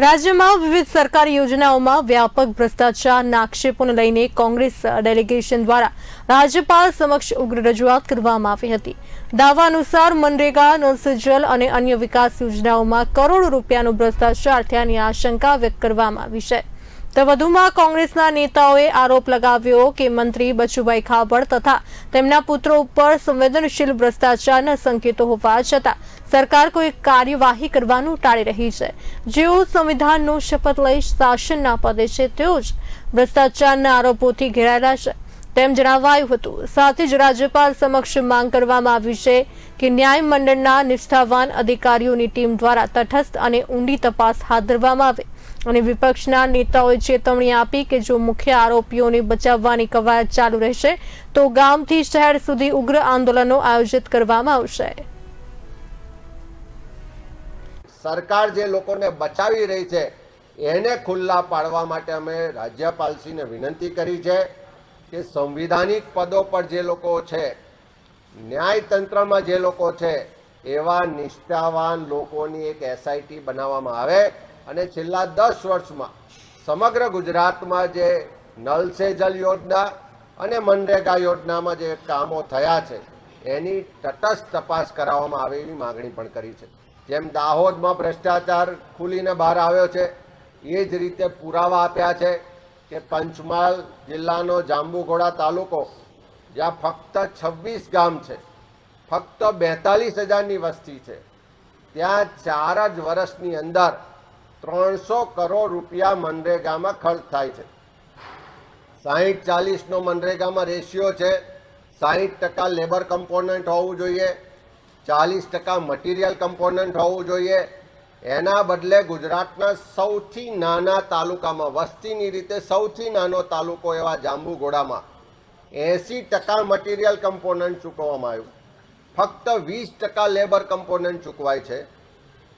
રાજ્યમાં વિવિધ સરકારી યોજનાઓમાં વ્યાપક ભ્રષ્ટાચારના આક્ષેપોને લઈને કોંગ્રેસ ડેલિગેશન દ્વારા રાજ્યપાલ સમક્ષ ઉગ્ર રજૂઆત કરવામાં આવી હતી. દાવા અનુસાર મનરેગા નલ સે અને અન્ય વિકાસ યોજનાઓમાં કરોડો રૂપિયાનો ભ્રષ્ટાચાર થયાની આશંકા વ્યક્ત કરવામાં આવી છે. તો વધુમાં કોંગ્રેસના નેતાઓએ આરોપ લગાવ્યો કે મંત્રી બચુભાઈ ખાબડ તથા તેમના પુત્રો ઉપર સંવેદનશીલ ભ્રષ્ટાચારના સંકેતો હોવા છતાં સરકાર કોઈ કાર્યવાહી કરવાનું ટાળી રહી છે. જેઓ સંવિધાનનો શપથ લઈ શાસનના પદે છે, તેઓ જ ભ્રષ્ટાચારના આરોપોથી ઘેરાયેલા છે. તેમ જણાવાયું હતું. સાથે જ રાજ્યપાલ સમક્ષ માંગ કરવામાં આવી છે કે ન્યાય મંડળના નિષ્ઠાવાન અધિકારીઓની ટીમ દ્વારા તટસ્થ અને ઊંડી તપાસ હાથ ધરવામાં આવે અને વિપક્ષના નેતાઓએ ચેતવણી આપી કે જો મુખ્ય આરોપીઓને બચાવવાની કવાયત ચાલુ રહેશે, તો ગામથી શહેર સુધી ઉગ્ર આંદોલનો આયોજિત કરવામાં આવશે. સરકાર જે લોકોને બચાવી રહી છે, એને ખુલ્લા પાડવા માટે અમે રાજ્યપાલશ્રીને વિનંતી કરી છે. કે સંવિધાનિક પદો પર જે લોકો છે, ન્યાયતંત્રમાં જે લોકો છે, એવા નિષ્ઠાવાન લોકોની એક એસઆઈટી બનાવવામાં આવે અને છેલ્લા દસ વર્ષમાં સમગ્ર ગુજરાતમાં જે નલ સે જલ યોજના અને મનરેગા યોજનામાં જે કામો થયા છે, એની તટસ્થ તપાસ કરાવવામાં આવે એવી માગણી પણ કરી છે. જેમ દાહોદમાં ભ્રષ્ટાચાર ખુલીને બહાર આવ્યો છે, એ જ રીતે પુરાવા આપ્યા છે કે પંચમહાલ જિલ્લાનો જાંબુઘોડા તાલુકો, જ્યાં ફક્ત છવ્વીસ ગામ છે. ફક્ત બેતાલીસ હજારની વસ્તી છે. ત્યાં ચાર જ વર્ષની અંદર ત્રણસો કરોડ રૂપિયા મનરેગામાં ખર્ચ થાય છે. સાહીઠ ચાલીસનો મનરેગામાં રેશિયો છે. સાહીઠ ટકા લેબર કમ્પોનન્ટ હોવું જોઈએ. ચાલીસ ટકા મટીરિયલ કમ્પોનન્ટ હોવું જોઈએ. એના બદલે ગુજરાતના સૌથી નાના તાલુકામાં, વસ્તીની રીતે સૌથી નાનો તાલુકો એવા જાંબુઘોડામાં એંસી ટકા મટીરિયલ કમ્પોનન્ટ ચૂકવવામાં આવ્યું. ફક્ત વીસ ટકા લેબર કમ્પોનન્ટ ચૂકવાય છે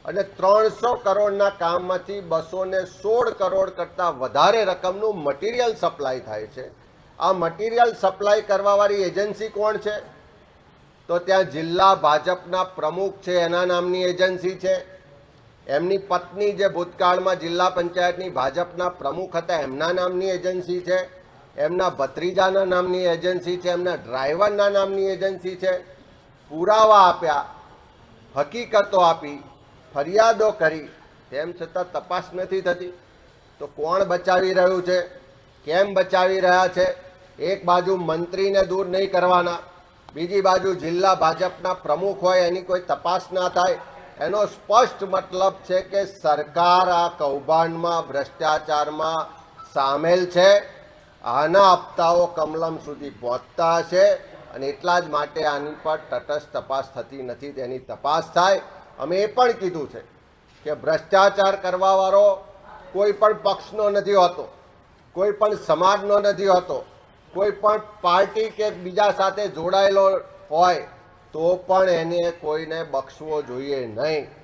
અને ત્રણસો કરોડના કામમાંથી બસો ને સોળ કરોડ કરતાં વધારે રકમનું મટીરિયલ સપ્લાય થાય છે. આ મટીરિયલ સપ્લાય કરવાવાળી એજન્સી કોણ છે? તો ત્યાં જિલ્લા ભાજપના પ્રમુખ છે, એના નામની એજન્સી છે. એમની પત્ની જે ભૂતકાળમાં જિલ્લા પંચાયતની ભાજપના પ્રમુખ હતા, એમના નામની એજન્સી છે, એમના ભત્રીજાના નામની એજન્સી છે, એમના ડ્રાઈવરના નામની એજન્સી છે. પુરાવા આપ્યા, હકીકતો આપી, ફરિયાદો કરી, તેમ છતાં તપાસ નથી થતી. તો કોણ બચાવી રહ્યું છે, કેમ બચાવી રહ્યા છે? એક બાજુ મંત્રીને દૂર નહીં કરવાના, બીજી બાજુ જિલ્લા ભાજપના પ્રમુખ હોય, એની કોઈ તપાસ ના થાય. એનો સ્પષ્ટ મતલબ છે કે સરકાર આ કૌભાંડમાં, ભ્રષ્ટાચારમાં સામેલ છે. આના હપ્તાઓ કમલમ સુધી પહોંચતા હશે અને એટલા જ માટે આની પર તટસ્થ તપાસ થતી નથી, તેની તપાસ થાય. અમે એ પણ કીધું છે કે ભ્રષ્ટાચાર કરવાવાળો કોઈ પણ પક્ષનો નથી હોતો, કોઈ પણ સમાજનો નથી હોતો, કોઈ પણ પાર્ટી કે બીજા સાથે જોડાયેલો હોય તો પણ એને કોઈને બક્ષવો જોઈએ નહીં.